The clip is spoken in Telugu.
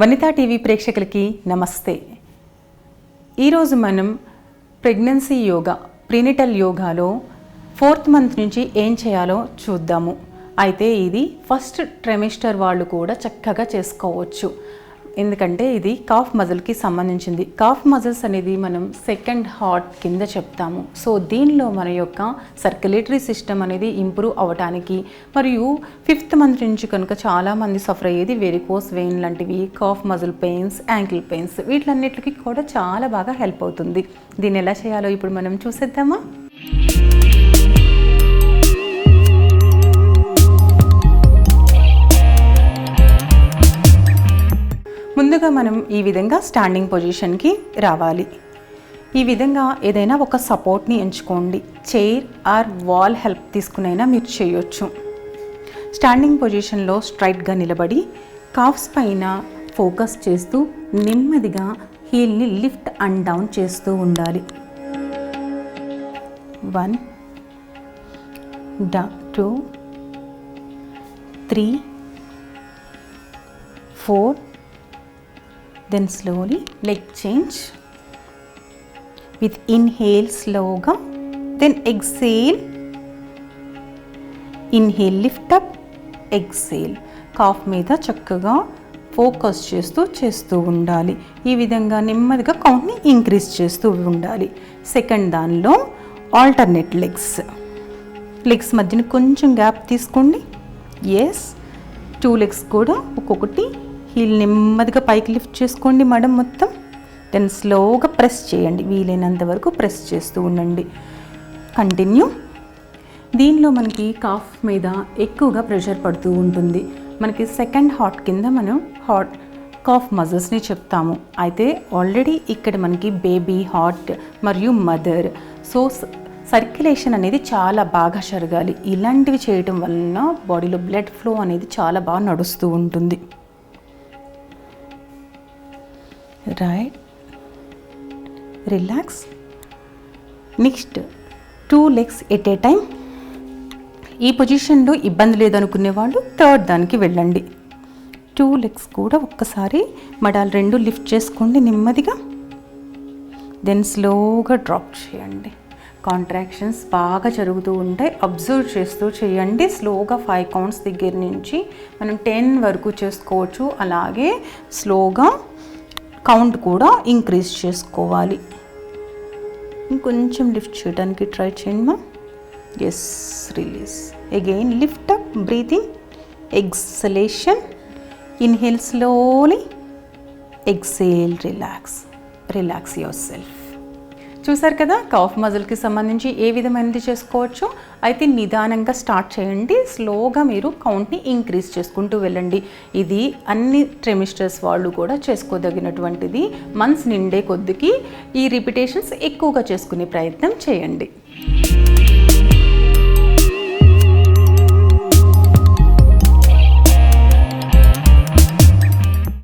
వనితా టీవీ ప్రేక్షకులకి నమస్తే. ఈరోజు మనం ప్రెగ్నెన్సీ యోగా ప్రీనిటల్ యోగాలో ఫోర్త్ మంత్ నుంచి ఏం చేయాలో చూద్దాము. అయితే ఇది ఫస్ట్ ట్రెమిస్టర్ వాళ్ళు కూడా చక్కగా చేసుకోవచ్చు. ఎందుకంటే ఇది కాఫ్ మజిల్కి సంబంధించింది. కాఫ్ మజిల్స్ అనేది మనం సెకండ్ హార్ట్ కింద చెప్తాము. సో దీనిలో మన యొక్క సర్క్యులేటరీ సిస్టమ్ అనేది ఇంప్రూవ్ అవ్వటానికి మరియు ఫిఫ్త్ మంత్ నుంచి కనుక చాలామంది సఫర్ అయ్యేది వెరికోస్ వెయిన్ లాంటివి calf muscle pains ankle pains వీటిలన్నిటికీ కూడా చాలా బాగా హెల్ప్ అవుతుంది. దీన్ని ఎలా చేయాలో ఇప్పుడు మనం చూసేద్దామా? ముందుగా మనం ఈ విధంగా స్టాండింగ్ పొజిషన్కి రావాలి. ఈ విధంగా ఏదైనా ఒక సపోర్ట్ని ఎంచుకోండి. చైర్ ఆర్ వాల్ హెల్ప్ తీసుకునైనా మీరు చేయొచ్చు. స్టాండింగ్ పొజిషన్లో స్ట్రైట్గా నిలబడి కాఫ్స్ పైన ఫోకస్ చేస్తూ నెమ్మదిగా హీల్ని లిఫ్ట్ అండ్ డౌన్ చేస్తూ ఉండాలి. One two three four then slowly leg change with inhale స్లోగా then exhale inhale lift up exhale calf మీద చక్కగా ఫోకస్ చేస్తూ చేస్తూ ఉండాలి. ఈ విధంగా నెమ్మదిగా కౌంట్ని ఇంక్రీజ్ చేస్తూ ఉండాలి. సెకండ్ దానిలో ఆల్టర్నేట్ లెగ్స్ లెగ్స్ మధ్యన కొంచెం గ్యాప్ తీసుకోండి. ఎస్ టూ లెగ్స్ కూడా ఒక్కొక్కటి హీల్ నెమ్మదిగా పైకి లిఫ్ట్ చేసుకోండి మడం మొత్తం. దెన్ స్లోగా ప్రెస్ చేయండి. వీలైనంత వరకు ప్రెస్ చేస్తూ ఉండండి. కంటిన్యూ దీనిలో మనకి కాఫ్ మీద ఎక్కువగా ప్రెషర్ పడుతూ ఉంటుంది. మనకి సెకండ్ హార్ట్ కింద మనం హార్ట్ కాఫ్ మజిల్స్ని చెప్తాము. అయితే ఆల్రెడీ ఇక్కడ మనకి బేబీ హార్ట్ మరియు మదర్. సో సర్క్యులేషన్ అనేది చాలా బాగా జరగాలి. ఇలాంటివి చేయటం వలన బాడీలో బ్లడ్ ఫ్లో అనేది చాలా బాగా నడుస్తూ ఉంటుంది. Right relax next two legs at a time ఈ పొజిషన్లో ఇబ్బంది లేదనుకునే వాళ్ళు థర్డ్ దానికి వెళ్ళండి. టూ లెగ్స్ కూడా ఒక్కసారి మడాలు రెండు లిఫ్ట్ చేసుకోండి నెమ్మదిగా. దెన్ స్లోగా డ్రాప్ చేయండి. కాంట్రాక్షన్స్ బాగా జరుగుతూ ఉంటాయి. అబ్జర్వ్ చేస్తూ చేయండి. స్లోగా ఫైవ్ కౌంట్స్ దగ్గర నుంచి మనం టెన్ వరకు చేసుకోవచ్చు. అలాగే స్లోగా కౌంట్ కూడా ఇంక్రీజ్ చేసుకోవాలి. ఇంకొంచెం లిఫ్ట్ చేయడానికి ట్రై చేయండి మా yes release again lift up breathing exhalation inhale slowly exhale relax relax yourself చూసారు కదా కాఫ్ మజిల్కి సంబంధించి ఏ విధమైనది చేసుకోవచ్చు? అయితే నిదానంగా స్టార్ట్ చేయండి. స్లోగా మీరు కౌంట్ని ఇంక్రీజ్ చేసుకుంటూ వెళ్ళండి. ఇది అన్ని ట్రెమిస్టర్స్ వాళ్ళు కూడా చేసుకోదగినటువంటిది. మంత్స్ నిండే కొద్దికి ఈ రిపిటేషన్స్ ఎక్కువగా చేసుకునే ప్రయత్నం చేయండి.